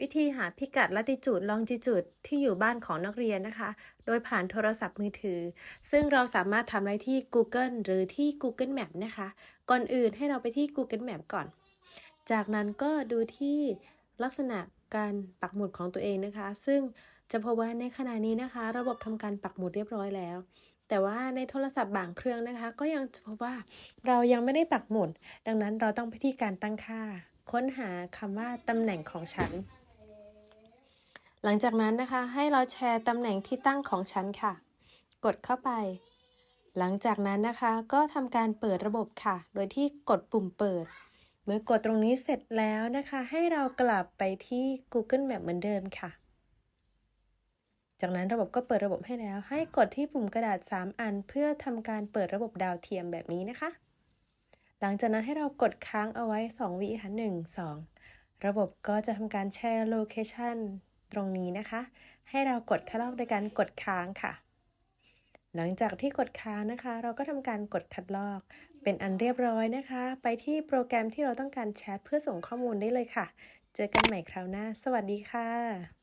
วิธีหาพิกัดลัติจูดลองจิจูดที่อยู่บ้านของนักเรียนนะคะ โดยผ่านโทรศัพท์มือถือ ซึ่งเราสามารถทำได้ที่ Google หรือที่ Google Map นะคะ ก่อนอื่นให้เราไปที่ Google Map ก่อน จากนั้นก็ดูที่ลักษณะการปักหมุดของตัวเองนะคะ ซึ่งจะพบว่าในขณะนี้นะคะ ระบบทำการปักหมุดเรียบร้อยแล้ว แต่ว่าในโทรศัพท์บางเครื่องนะคะ ก็ยังจะพบว่าเรายังไม่ได้ปักหมุด ดังนั้นเราต้องไปที่การตั้งค่า ค้นหาคำว่าตำแหน่งของฉัน ลังจากนั้นนะคะให้เราแชร์ตำแหน่งที่ตั้งของฉันค่ะ กดเข้าไป หลังจากนั้นนะคะก็ทำการเปิดระบบค่ะ โดยที่กดปุ่มเปิด เมื่อกดตรงนี้เสร็จแล้วนะคะ ให้เรากลับไปที่ Google Map เหมือนเดิมค่ะ จากนั้นระบบก็เปิดระบบให้แล้ว ให้กดที่ปุ่มกระดาษ 3 อัน เพื่อทำการเปิดระบบดาวเทียมแบบนี้นะคะ หลังจากนั้นให้เรากดค้างเอาไว้ 2 วิค่ะ1 2 ระบบก็จะทำการแชร์โลเคชัน ตรงนี้นะคะ ให้เรากดคัดลอกโดยการกดค้างค่ะ หลังจากที่กดค้างนะคะ เราก็ทำการกดคัดลอก เป็นอันเรียบร้อยนะคะ ไปที่โปรแกรมที่เราต้องการแชทเพื่อส่งข้อมูลได้เลยค่ะ เจอกันใหม่คราวหน้า สวัสดีค่ะ